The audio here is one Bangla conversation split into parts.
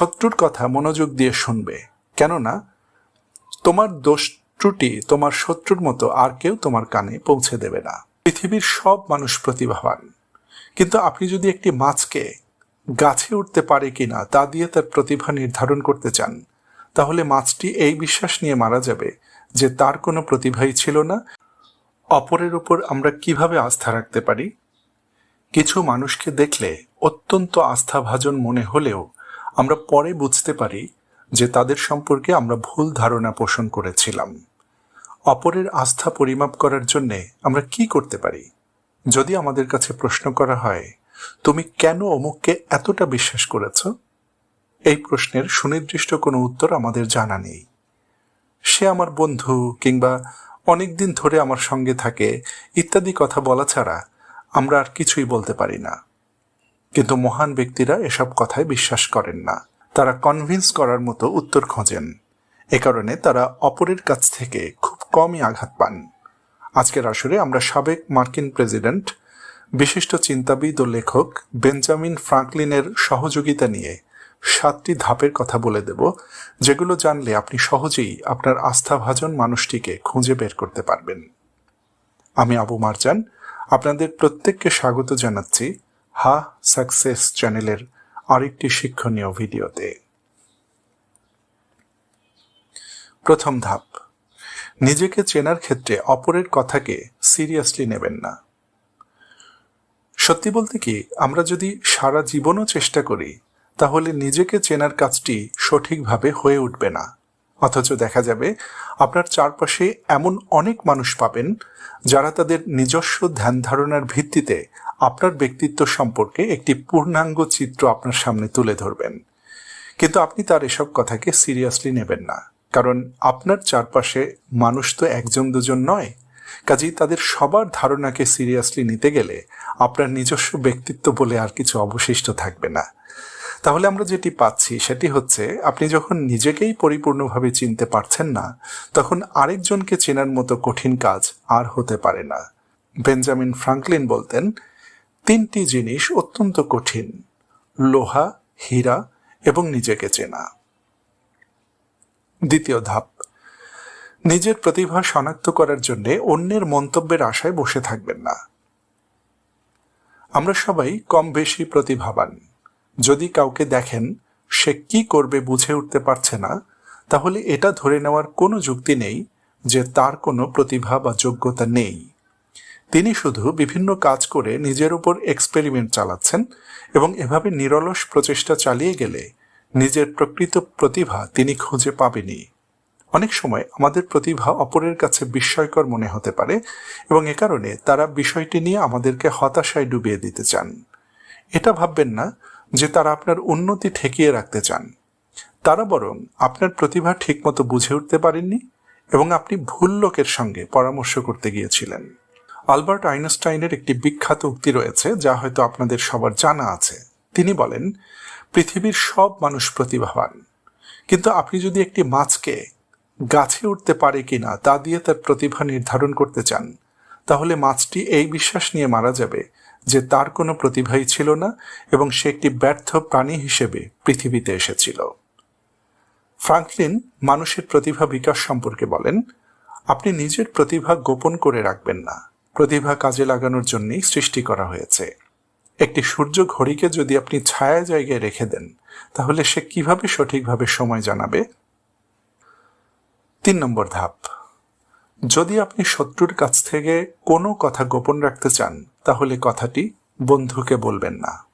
শত্রুর কথা মনোযোগ দিয়ে শুনবে। কেননা, তোমার দোষ ত্রুটি তোমার শত্রুর মতো আর কেউ তোমার কানে পৌঁছে দেবে না। পৃথিবীর সব মানুষ প্রতিভাবান। কিন্তু আপনি যদি একটি মাছকে গাছে উঠতে পারে কিনা, তা দিয়ে তার প্রতিভা নির্ধারণ করতে চান, তাহলে মাছটি এই বিশ্বাস নিয়ে মারা যাবে যে তার কোনো প্রতিভাই ছিল না। অপরের উপর আমরা কীভাবে আস্থা রাখতে পারি? কিছু মানুষকে দেখলে অত্যন্ত আস্থাভাজন মনে হলেও আমরা পরে বুঝতে পারি যে তাদের সম্পর্কে আমরা ভুল ধারণা পোষণ করেছিলাম। অপরের আস্থা পরিমাপ করার জন্যে আমরা কি করতে পারি? যদি আমাদের কাছে প্রশ্ন করা হয়, তুমি কেন অমুককে এতটা বিশ্বাস করেছ? এই প্রশ্নের সুনির্দিষ্ট কোনো উত্তর আমাদের জানা নেই। সে আমার বন্ধু কিংবা অনেক দিন ধরে আমার সঙ্গে থাকে ইত্যাদি কথা বলা ছাড়া আমরা আর কিছুই বলতে পারি না। কিন্তু মহান ব্যক্তিরা এসব কথায় বিশ্বাস করেন না। তারা কনভিন্স করার মতো উত্তর খোঁজেন। এ কারণে তারা অপরের কাছ থেকে খুব কমই আঘাত পান। আজকের আসরে আমরা সাবেক মার্কিন প্রেসিডেন্ট, বিশিষ্ট চিন্তাবিদ ও লেখক বেঞ্জামিন ফ্রাঙ্কলিনের সহযোগিতা নিয়ে সাতটি ধাপের কথা বলে দেব, যেগুলো জানলে আপনি সহজেই আপনার আস্থাভাজন মানুষটিকে খুঁজে বের করতে পারবেন। আমি আবু মারজান, আপনাদের প্রত্যেককে স্বাগত জানাচ্ছি। হা সাকসেস চ্যানেলের আরেকটি শিক্ষণীয় ভিডিওতে। প্রথম ধাপ, নিজেকে চেনার ক্ষেত্রে অপরের কথাকে সিরিয়াসলি নেবেন না। সত্যি বলতে কি, আমরা যদি সারা জীবনও চেষ্টা করি, তাহলে নিজেকে চেনার কাজটি সঠিকভাবে হয়ে উঠবে না। অথচ দেখা যাবে আপনার চারপাশে এমন অনেক মানুষ পাবেন যারা তাদের নিজস্ব ধ্যান ধারণার ভিত্তিতে আপনার ব্যক্তিত্ব সম্পর্কে একটি পূর্ণাঙ্গ চিত্র আপনার সামনে তুলে ধরবেন। কিন্তু আপনি তার এসব কথাকে সিরিয়াসলি নেবেন না, কারণ আপনার চারপাশে মানুষ তো একজন দুজন নয়। কাজেই তাদের সবার ধারণাকে সিরিয়াসলি নিতে গেলে আপনার নিজস্ব ব্যক্তিত্ব বলে আর কিছু অবশিষ্ট থাকবে না। তাহলে আমরা যেটি পাচ্ছি সেটি হচ্ছে, আপনি যখন নিজেকেই পরিপূর্ণভাবে চিনতে পারছেন না, তখন আরেকজনকে চেনার মতো কঠিন কাজ আর হতে পারে না। বেঞ্জামিন ফ্রাঙ্কলিন বলতেন, তিনটি জিনিস অত্যন্ত কঠিন, লোহা, হীরা এবং নিজেকে চেনা। দ্বিতীয় ধাপ, নিজের প্রতিভা শনাক্ত করার জন্য অন্যের মন্তব্যের আশায় বসে থাকবেন না। আমরা সবাই কম বেশি প্রতিভাবান। যদি কাউকে দেখেন, সে কি করবে বুঝে উঠতে পারছে না, তাহলে এটা ধরে নেওয়ার কোনো যুক্তি নেই যে তার কোনো প্রতিভা বা যোগ্যতা নেই। তিনি শুধু বিভিন্ন কাজ করে নিজের উপর এক্সপেরিমেন্ট চালাচ্ছেন এবং এভাবে নিরলস প্রচেষ্টা চালিয়ে গেলে নিজের প্রকৃত প্রতিভা তিনি খুঁজে পাবেনি অনেক সময় আমাদের প্রতিভা অপরের কাছে বিস্ময়কর মনে হতে পারে এবং এ কারণে তারা বিষয়টি নিয়ে আমাদেরকে হতাশায় ডুবিয়ে দিতে চান। এটা ভাববেন না যে তারা আপনার উন্নতি ঠেকিয়ে রাখতে চান। তারা বরং আপনার প্রতিভা ঠিকমতো বুঝে উঠতে পারেননি এবং আপনি ভুল লোকের সঙ্গে পরামর্শ করতে গিয়েছিলেন। আলবার্ট আইনস্টাইনের একটি বিখ্যাত উক্তি রয়েছে, যা হয়তো আপনাদের সবার জানা আছে। তিনি বলেন, পৃথিবীর সব মানুষ প্রতিভাবান, কিন্তু আপনি যদি একটি মাছকে গাছে উঠতে পারে কিনা তা দিয়ে তার প্রতিভা নির্ধারণ করতে চান, তাহলে মাছটি এই বিশ্বাস নিয়ে মারা যাবে যে তার কোনো প্রতিভাই ছিল না এবং সে একটি ব্যর্থ প্রাণী হিসেবে পৃথিবীতে এসেছিল। ফ্রাঙ্কলিন মানুষের প্রতিভা বিকাশ সম্পর্কে বলেন, আপনি নিজের প্রতিভা গোপন করে রাখবেন না। প্রতিভা কাজে লাগানোর জন্যই সৃষ্টি করা হয়েছে। একটি সূর্য ঘড়িকে যদি আপনি ছায়া জায়গায় রেখে দেন, তাহলে সে কীভাবে সঠিকভাবে সময় জানাবে? তিন নম্বর ধাপ। যদি আপনি শত্রুর কাছ থেকে কোনো কথা গোপন রাখতে চান তাহলে কথাটি বন্ধুকে বলবেন না।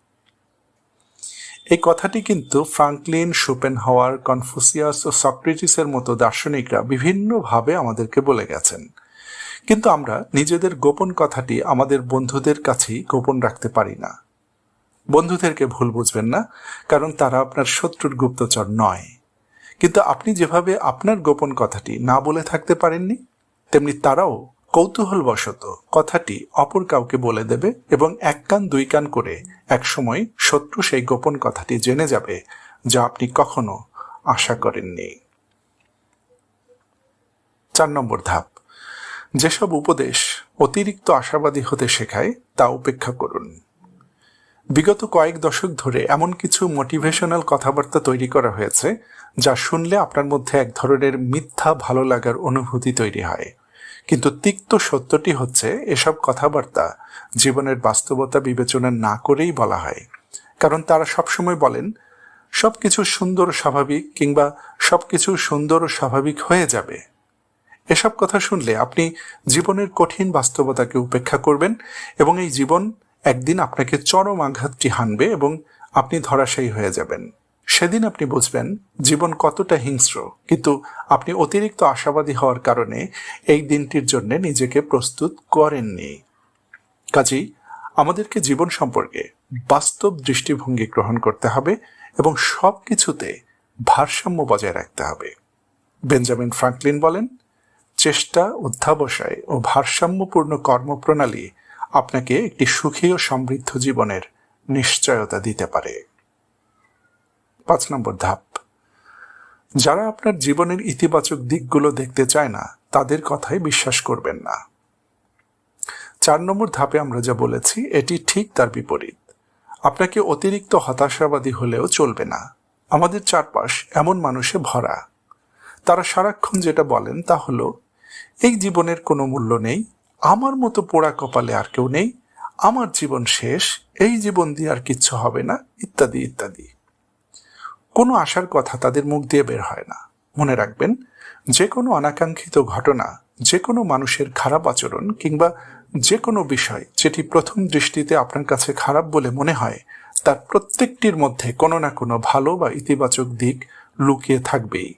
এই কথাটি কিন্তু ফ্রাঙ্কলিন সুপেন হওয়ার কনফুসিয়াস ও সক্রেটিসের মতো দার্শনিকরা বিভিন্নভাবে আমাদেরকে বলে গেছেন। কিন্তু আমরা নিজেদের গোপন কথাটি আমাদের বন্ধুদের কাছেই গোপন রাখতে পারি না। বন্ধুদেরকে ভুল বুঝবেন না, কারণ তারা আপনার শত্রুর গুপ্তচর নয়। কিন্তু আপনি যেভাবে আপনার গোপন কথাটি না বলে থাকতে পারেননি, তেমনি তারাও কৌতূহলবশত কথাটি অপর কাউকে বলে দেবে এবং এক কান দুই কান করে একসময় শত্রু সেই গোপন কথাটি জেনে যাবে, যা আপনি কখনো আশা করেননি। চার নম্বর ধাপ। যেসব উপদেশ অতিরিক্ত আশাবাদী হতে শেখায়, তা উপেক্ষা করুন। বিগত কয়েক দশক ধরে এমন কিছু মোটিভেশনাল কথাবার্তা তৈরি করা হয়েছে, যা শুনলে আপনার মধ্যে এক ধরনের মিথ্যা ভালো লাগার অনুভূতি তৈরি হয়। কিন্তু তিক্ত সত্যটি হচ্ছে, এসব কথাবার্তা জীবনের বাস্তবতা বিবেচনা না করেই বলা হয়। কারণ তারা সবসময় বলেন, সবকিছু সুন্দর স্বাভাবিক কিংবা সবকিছু সুন্দর ও স্বাভাবিক হয়ে যাবে। এসব কথা শুনলে আপনি জীবনের কঠিন বাস্তবতাকে উপেক্ষা করবেন এবং এই জীবন একদিন আপনাকে চরম আঘাতটি হানবে এবং আপনি ধরাশায়ী হয়ে যাবেন। সেদিন আপনি বুঝবেন জীবন কতটা হিংস্র, কিন্তু আপনি অতিরিক্ত আশাবাদী হওয়ার কারণে এই দিনটির জন্য নিজেকে প্রস্তুত করেননি। কাজেই আমাদেরকে জীবন সম্পর্কে বাস্তব দৃষ্টিভঙ্গি গ্রহণ করতে হবে এবং সব কিছুতে ভারসাম্য বজায় রাখতে হবে। বেঞ্জামিন ফ্রাঙ্কলিন বলেন, চেষ্টা, অধ্যাবসায় ও ভারসাম্যপূর্ণ কর্মপ্রণালী আপনাকে একটি সুখী ও সমৃদ্ধ জীবনের নিশ্চয়তা দিতে পারে। পাঁচ নম্বর ধাপ। যারা আপনার জীবনের ইতিবাচক দিকগুলো দেখতে চায় না, তাদের কথাই বিশ্বাস করবেন না। চার নম্বর ধাপে আমরা যা বলেছি, এটি ঠিক তার বিপরীত। আপনাকে অতিরিক্ত হতাশাবাদী হলেও চলবে না। আমাদের চারপাশ এমন মানুষে ভরা। তারা সারাক্ষণ যেটা বলেন তা হলো, এই জীবনের কোনো মূল্য নেই, আমার মতো পোড়া কপালে আর কেউ নেই, আমার জীবন শেষ, এই জীবন দিয়ে আর কিচ্ছু হবে না, ইত্যাদি ইত্যাদি। কোনো আশার কথা তাদের মুখ দিয়ে বের হয় না। মনে রাখবেন, যে কোনো অনাকাঙ্ক্ষিত ঘটনা, যে কোনো মানুষের খারাপ আচরণ কিংবা যে কোনো বিষয় যেটি প্রথম দৃষ্টিতে আপনার কাছে খারাপ বলে মনে হয়, তার প্রত্যেকটির মধ্যে কোনো না কোনো ভালো বা ইতিবাচক দিক লুকিয়ে থাকবেই।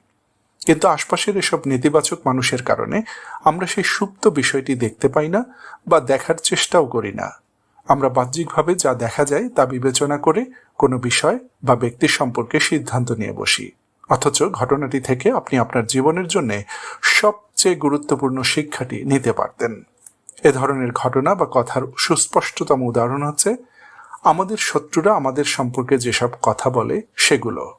কিন্তু আশপাশের এসব নেতিবাচক মানুষের কারণে আমরা সেই সুপ্ত বিষয়টি দেখতে পাই না বা দেখার চেষ্টাও করি না। আমরা বাহ্যিকভাবে যা দেখা যায় তা বিবেচনা করে কোনো বিষয় বা ব্যক্তির সম্পর্কে সিদ্ধান্ত নিয়ে বসি। অথচ ঘটনাটি থেকে আপনি আপনার জীবনের জন্য সবচেয়ে গুরুত্বপূর্ণ শিক্ষাটি নিতে পারতেন। এ ধরনের ঘটনা বা কথার সুস্পষ্টতম উদাহরণ হচ্ছে, আমাদের শত্রুরা আমাদের সম্পর্কে যেসব কথা বলে সেগুলো।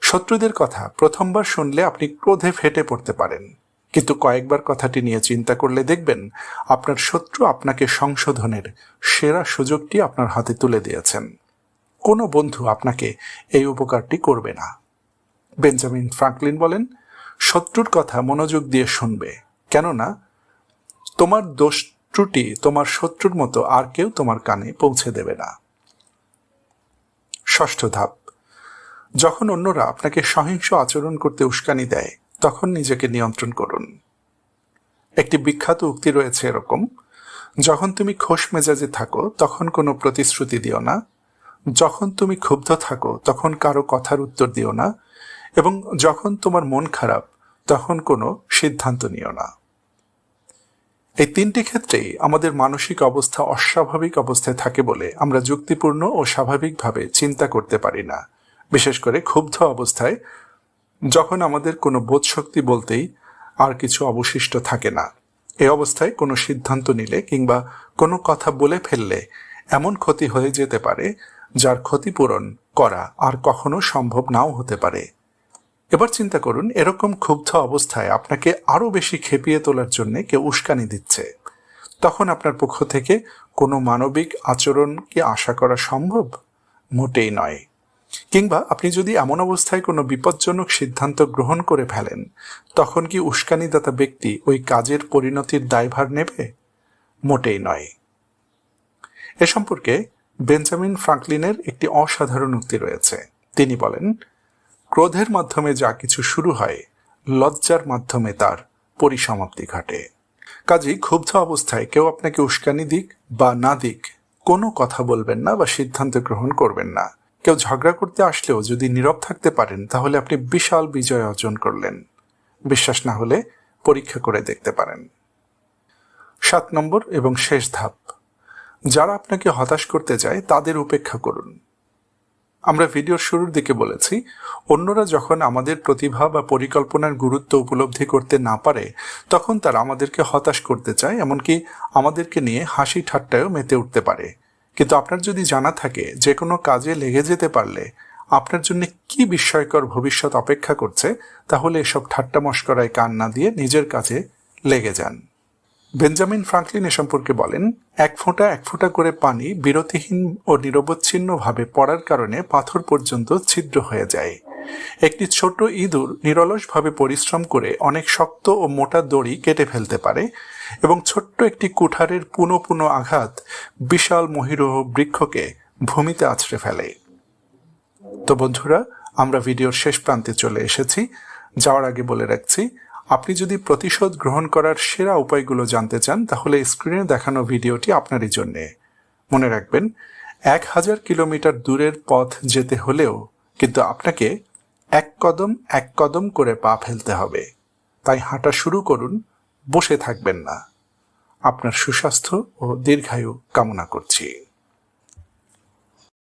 শত্রুদের কথা প্রথমবার শুনলে আপনি ক্রোধে ফেটে পড়তে পারেন। কিন্তু কয়েকবার কথাটি নিয়ে চিন্তা করলে দেখবেন আপনার শত্রু আপনাকে সংশোধনের সেরা সুযোগটি আপনার হাতে তুলে দিয়েছেন। কোনো বন্ধু আপনাকে এই উপকারটি করবে না। বেঞ্জামিন ফ্রাঙ্কলিন বলেন, শত্রুর কথা মনোযোগ দিয়ে শুনবে। কেননা, তোমার দোষ ত্রুটি তোমার শত্রুর মতো আর কেউ তোমার কানে পৌঁছে দেবে না। ষষ্ঠ ধাপ, যখন অন্যরা আপনাকে সহিংস আচরণ করতে উস্কানি দেয় তখন নিজেকে নিয়ন্ত্রণ করুন। একটি বিখ্যাত উক্তি রয়েছে এরকম, যখন তুমি খোশ মেজাজে থাকো, তখন কোনো প্রতিশ্রুতি দিও না। যখন তুমি ক্ষুব্ধ থাকো, তখন কারও কথার উত্তর দিও না। এবং যখন তোমার মন খারাপ, তখন কোনো সিদ্ধান্ত নিও না। এই তিনটি ক্ষেত্রেই আমাদের মানসিক অবস্থা অস্বাভাবিক অবস্থায় থাকে বলে আমরা যুক্তিপূর্ণ ও স্বাভাবিকভাবে চিন্তা করতে পারি না, বিশেষ করে ক্ষুব্ধ অবস্থায় যখন আমাদের কোনো বোধশক্তি বলতেই আর কিছু অবশিষ্ট থাকে না। এ অবস্থায় কোনো সিদ্ধান্ত নিলে কিংবা কোনো কথা বলে ফেললে এমন ক্ষতি হয়ে যেতে পারে যার ক্ষতিপূরণ করা আর কখনো সম্ভব নাও হতে পারে। এবার চিন্তা করুন, এরকম ক্ষুব্ধ অবস্থায় আপনাকে আরও বেশি খেপিয়ে তোলার জন্য কেউ উস্কানি দিচ্ছে। তখন আপনার পক্ষ থেকে কোনো মানবিক আচরণ কি আশা করা সম্ভব? মোটেই নয়। কিংবা আপনি যদি এমন অবস্থায় কোনো বিপজ্জনক সিদ্ধান্ত গ্রহণ করে ফেলেন, তখন কি উস্কানিদাতা ব্যক্তি ওই কাজের পরিণতির দায়ভার নেবে? মোটেই নয়। এ সম্পর্কে বেঞ্জামিন ফ্রাঙ্কলিনের একটি অসাধারণ উক্তি রয়েছে। তিনি বলেন, ক্রোধের মাধ্যমে যা কিছু শুরু হয়, লজ্জার মাধ্যমে তার পরিসমাপ্তি ঘটে। কাজেই ক্ষুব্ধ অবস্থায় কেউ আপনাকে উস্কানি দিক বা না দিক, কোনো কথা বলবেন না বা সিদ্ধান্ত গ্রহণ করবেন না। কেউ ঝগড়া করতে আসলেও যদি নীরব থাকতে পারেন, তাহলে আপনি বিশাল বিজয় অর্জন করলেন। বিশ্বাস না হলে পরীক্ষা করে দেখতে পারেন। সাত নম্বর এবং শেষ ধাপ। যারা আপনাকে হতাশ করতে যায় তাদের উপেক্ষা করুন। আমরা ভিডিওর শুরুর দিকে বলেছি, অন্যরা যখন আমাদের প্রতিভা বা পরিকল্পনার গুরুত্ব উপলব্ধি করতে না পারে, তখন তারা আমাদেরকে হতাশ করতে চায়, এমনকি আমাদেরকে নিয়ে হাসি ঠাট্টায়ও মেতে উঠতে পারে। কিন্তু আপনার যদি জানা থাকে যে কোনো কাজে লেগে যেতে পারলে আপনার জন্য কি বিস্ময়কর ভবিষ্যৎ অপেক্ষা করছে, তাহলে এসব ঠাট্টা মস্করায় কান না দিয়ে নিজের কাজে লেগে যান। বেঞ্জামিন ফ্রাঙ্কলিন এ সম্পর্কে বলেন, এক ফোঁটা এক ফোঁটা করে পানি বিরতিহীন ও নিরবচ্ছিন্নভাবে পড়ার কারণে পাথর পর্যন্ত ছিদ্র হয়ে যায়। একটি ছোট ইঁদুর নিরলসভাবে পরিশ্রম করে অনেক শক্ত ও মোটা দড়ি কেটে ফেলতে পারে এবং ছোট্ট একটি কুঠারের পুনঃ পুনঃ আঘাত বিশাল মহিরহ বৃক্ষকে ভূমিতে আছড়ে ফেলে। তো বন্ধুরা, আমরা ভিডিওর শেষ প্রান্তে চলে এসেছি। যাওয়ার আগে বলে রাখছি আপনি যদি প্রতিশোধ গ্রহণ করার সেরা উপায়গুলো জানতে চান, তাহলে স্ক্রিনে দেখানো ভিডিওটি আপনারই জন্যে। মনে রাখবেন, এক হাজার কিলোমিটার দূরের পথ যেতে হলেও কিন্তু আপনাকে এক কদম এক কদম করে পা ফেলতে হবে। তাই হাঁটা শুরু করুন, বসে থাকবেন না। আপনার সুস্বাস্থ্য ও দীর্ঘায়ু কামনা করছি।